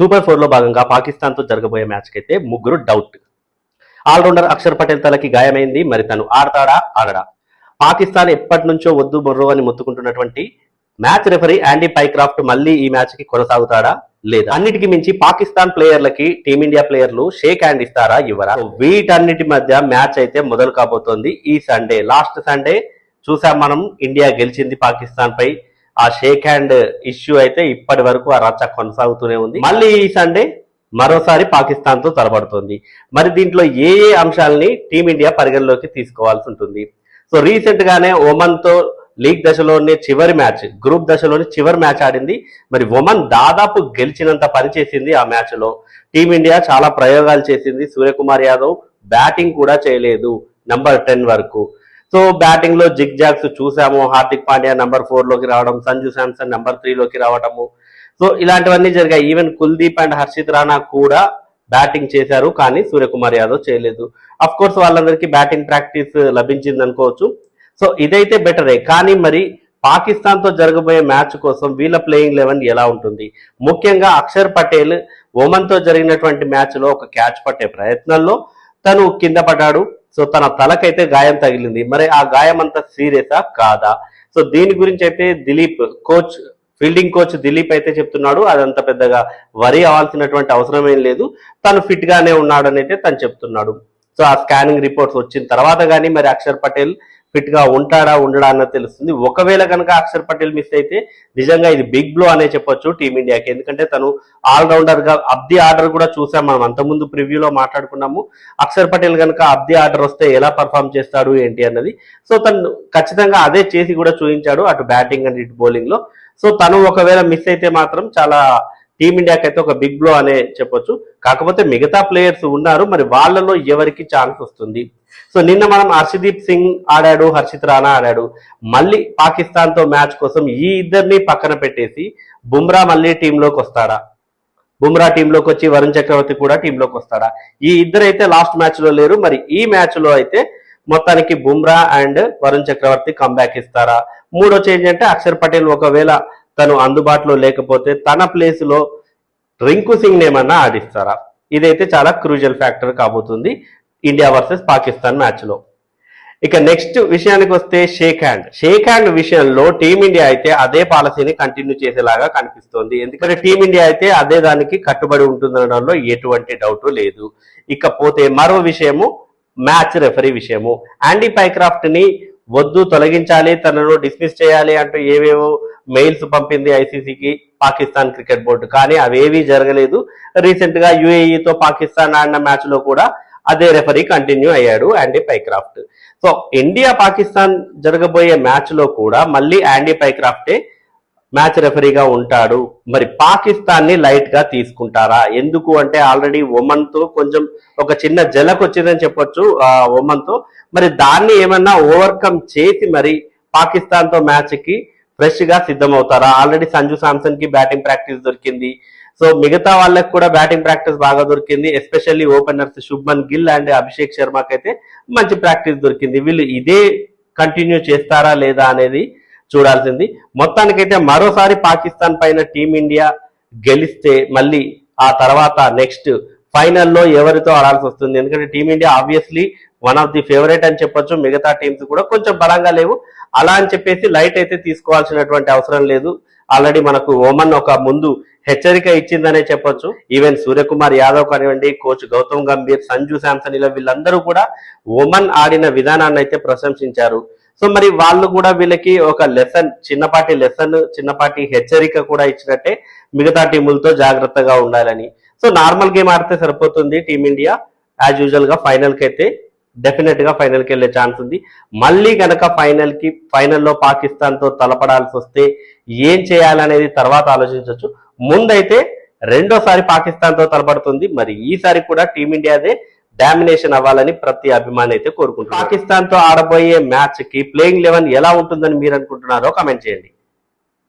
Super ఫోర్లో భాగంగా పాకిస్తాన్తో జరగబోయే మ్యాచ్కి అయితే ముగ్గురు డౌట్ ఆల్రౌండర్ అక్షర్ పటేల్ తలకి గాయమైంది మరి తను ఆడతాడా ఆడడా? పాకిస్తాన్ ఎప్పటి నుంచో వద్దు బొర్రో అని మొత్తుకుంటున్నటువంటి మ్యాచ్ రెఫరీ యాండీ పైక్రాఫ్ట్ మళ్ళీ ఈ మ్యాచ్కి కొనసాగుతాడా లేదా? అన్నిటికీ మించి పాకిస్తాన్ ప్లేయర్లకి టీమిండియా ప్లేయర్లు షేక్ హ్యాండ్ ఇస్తారా ఇవ్వరా? వీటన్నిటి మధ్య మ్యాచ్ అయితే మొదలు కాబోతోంది ఈ సండే లాస్ట్ సండే చూసాం మనం ఇండియా గెలిచింది పాకిస్తాన్ పై ఆ షేక్ హ్యాండ్ ఇష్యూ అయితే ఇప్పటి వరకు ఆ రచ్చ కొనసాగుతూనే ఉంది. మళ్ళీ ఈ సండే మరోసారి పాకిస్తాన్తో తలపడుతోంది. మరి దీంట్లో ఏ ఏ అంశాలని టీమిండియా పరిగణలోకి తీసుకోవాల్సి ఉంటుంది? సో రీసెంట్ గానే ఒమన్తో లీగ్ దశలోనే చివరి మ్యాచ్ గ్రూప్ దశలోనే చివరి మ్యాచ్ ఆడింది. మరి ఒమన్ దాదాపు గెలిచినంత పని చేసింది ఆ మ్యాచ్లో టీమిండియా చాలా ప్రయోగాలు చేసింది. సూర్యకుమార్ యాదవ్ బ్యాటింగ్ కూడా చేయలేదు నంబర్ టెన్ వరకు. సో బ్యాటింగ్లో జిగ్ జాగ్స్ చూసాము హార్దిక్ పాండ్యా నెంబర్ ఫోర్లోకి రావడం సంజు శాంసన్ నెంబర్ త్రీ లోకి రావడము సో ఇలాంటివన్నీ జరిగాయి. ఈవెన్ కుల్దీప్ అండ్ హర్షిత్ రాణా కూడా బ్యాటింగ్ చేశారు కానీ సూర్యకుమార్ యాదవ్ చేయలేదు. అఫ్ కోర్స్ వాళ్ళందరికీ బ్యాటింగ్ ప్రాక్టీస్ లభించింది అనుకోవచ్చు. సో ఇదైతే బెటరే కానీ మరి పాకిస్తాన్తో జరగబోయే మ్యాచ్ కోసం వీళ్ళ ప్లేయింగ్ లెవెన్ ఎలా ఉంటుంది? ముఖ్యంగా అక్షర్ పటేల్ ఒమన్తో జరిగినటువంటి మ్యాచ్లో ఒక క్యాచ్ పట్టే ప్రయత్నంలో తను కింద పడ్డాడు. సో తన తలకైతే గాయం తగిలింది. మరి ఆ గాయం అంత సీరియసా కాదా? సో దీని గురించి అయితే Dilip coach fielding coach Dilip అయితే చెప్తున్నాడు. అదంత పెద్దగా వరి అవ్వాల్సినటువంటి అవసరం ఏం లేదు. తను ఫిట్ గానే ఉన్నాడని అయితే తను చెప్తున్నాడు. సో ఆ స్కానింగ్ రిపోర్ట్స్ వచ్చిన తర్వాత కానీ మరి అక్షర్ పటేల్ ఫిట్గా ఉంటాడా ఉండడా అన్నది తెలుస్తుంది. ఒకవేళ కనుక అక్షర్ పటేల్ మిస్ అయితే నిజంగా ఇది బిగ్ బ్లో అనే చెప్పొచ్చు టీమిండియాకి. ఎందుకంటే తను ఆల్రౌండర్గా అబ్ది ఆర్డర్ కూడా చూసాం మనం. అంతకుముందు ప్రివ్యూలో మాట్లాడుకున్నాము. అక్షర్ పటేల్ కనుక అబ్ది ఆర్డర్ వస్తే ఎలా పర్ఫామ్ చేస్తాడు ఏంటి అన్నది. సో తను ఖచ్చితంగా అదే చేసి కూడా చూపించాడు అటు బ్యాటింగ్ అండ్ ఇటు బౌలింగ్లో సో తను ఒకవేళ మిస్ అయితే మాత్రం చాలా టీమిండియాకి అయితే ఒక బిగ్ బ్లో అనే చెప్పొచ్చు. కాకపోతే మిగతా ప్లేయర్స్ ఉన్నారు మరి వాళ్ళలో ఎవరికి ఛాన్స్ వస్తుంది? సో నిన్న మనం హర్షదీప్ సింగ్ ఆడాడు హర్షిత్ రాణా ఆడాడు. మళ్ళీ పాకిస్తాన్తో మ్యాచ్ కోసం ఈ ఇద్దరిని పక్కన పెట్టేసి బుమ్రా మళ్ళీ టీంలోకి వస్తాడా? బుమ్రా టీంలోకి వచ్చి వరుణ్ చక్రవర్తి కూడా టీంలోకి వస్తాడా? ఈ ఇద్దరు అయితే లాస్ట్ మ్యాచ్లో లేరు. మరి ఈ మ్యాచ్లో అయితే మొత్తానికి బుమ్రా అండ్ వరుణ్ చక్రవర్తి కంబ్యాక్ ఇస్తారా? మూడో చేంజ్ అంటే అక్షర్ పటేల్ ఒకవేళ తను అందుబాటులో లేకపోతే తన ప్లేస్లో రింకు సింగ్ ఏమన్నా ఆడిస్తారా? ఇదైతే చాలా క్రూజల్ ఫ్యాక్టర్ కాబోతుంది ఇండియా వర్సెస్ పాకిస్తాన్ మ్యాచ్లో. ఇక నెక్స్ట్ విషయానికి వస్తే షేక్ హ్యాండ్. షేక్ హ్యాండ్ విషయంలో టీమిండియా అయితే అదే పాలసీని కంటిన్యూ చేసేలాగా కనిపిస్తోంది. ఎందుకంటే టీమిండియా అయితే అదే దానికి కట్టుబడి ఉంటుందనడంలో ఎటువంటి డౌట్ లేదు. ఇకపోతే మరో విషయము మ్యాచ్ రెఫరీ విషయము. యాండీ పైక్రాఫ్ట్ని వద్దు తొలగించాలి తనను డిస్మిస్ చేయాలి అంటూ ఏవేవో మెయిల్స్ పంపింది ఐసీసీకి పాకిస్తాన్ క్రికెట్ బోర్డు. కానీ అవేవీ జరగలేదు. రీసెంట్గా యుఏఈతో పాకిస్తాన్ ఆడిన మ్యాచ్లో కూడా అదే రెఫరీ కంటిన్యూ అయ్యాడు Andy Pycroft so India Pakistan జరగబోయే మ్యాచ్లో కూడా మళ్ళీ యాండీ పైక్రాఫ్టే మ్యాచ్ రెఫరీగా ఉంటాడు. మరి పాకిస్తాన్ని లైట్గా తీసుకుంటారా? ఎందుకు అంటే ఆల్రెడీ ఒమన్తో కొంచెం ఒక చిన్న జలక్ వచ్చిందని చెప్పొచ్చు ఆ ఒమన్తో. మరి దాన్ని ఏమన్నా ఓవర్కమ్ చేసి మరి పాకిస్తాన్తో మ్యాచ్కి ఫ్రెష్గా సిద్ధమవుతారా? ఆల్రెడీ సంజు సామ్సన్కి బ్యాటింగ్ ప్రాక్టీస్ దొరికింది. సో మిగతా వాళ్ళకి కూడా బ్యాటింగ్ ప్రాక్టీస్ బాగా దొరికింది. Especially openers Shubman Gill and Abhishek శర్మకి అయితే మంచి ప్రాక్టీస్ దొరికింది. వీళ్ళు ఇదే కంటిన్యూ చేస్తారా లేదా అనేది చూడాల్సింది. మొత్తానికైతే మరోసారి పాకిస్తాన్ పైన టీమిండియా గెలిస్తే మళ్ళీ ఆ తర్వాత నెక్స్ట్ ఫైనల్లో ఎవరితో ఆడాల్సి వస్తుంది? ఎందుకంటే team India obviously one of the favourite అని చెప్పొచ్చు. మిగతా టీమ్స్ కూడా కొంచెం బలంగా లేవు. అలా అని చెప్పేసి లైట్ అయితే తీసుకోవాల్సినటువంటి అవసరం లేదు. ఆల్రెడీ మనకు ఓమన్ ఒక ముందు హెచ్చరిక ఇచ్చిందనే చెప్పొచ్చు. ఈవెన్ సూర్యకుమార్ యాదవ్ కానివ్వండి కోచ్ గౌతమ్ గంభీర్ సంజు శాంసన్ ఇలా వీళ్ళందరూ కూడా ఓమన్ ఆడిన విధానాన్ని అయితే ప్రశంసించారు. సో మరి వాళ్ళు కూడా వీళ్ళకి ఒక లెసన్ చిన్నపాటి లెసన్ చిన్నపాటి హెచ్చరిక కూడా ఇచ్చినట్టే మిగతా టీములతో జాగ్రత్తగా ఉండాలని. సో నార్మల్ గేమ్ ఆడితే సరిపోతుంది టీమిండియా. యాజ్ యూజువల్గా ఫైనల్కి అయితే డెఫినెట్గా ఫైనల్కి వెళ్ళే ఛాన్స్ ఉంది. మళ్ళీ గనక ఫైనల్కి ఫైనల్లో పాకిస్తాన్తో తలపడాల్సి వస్తే ఏం చేయాలనేది తర్వాత ఆలోచించవచ్చు ముందైతే రెండోసారి పాకిస్తాన్తో తలపడుతుంది. మరి ఈసారి కూడా టీమిండియాదే డామినేషన్ అవ్వాలని ప్రతి అభిమాని అయితే కోరుకుంటున్నారు. పాకిస్తాన్తో ఆడబోయే మ్యాచ్కి ప్లేయింగ్ లెవెన్ ఎలా ఉంటుందని మీరు అనుకుంటున్నారో కమెంట్ చేయండి.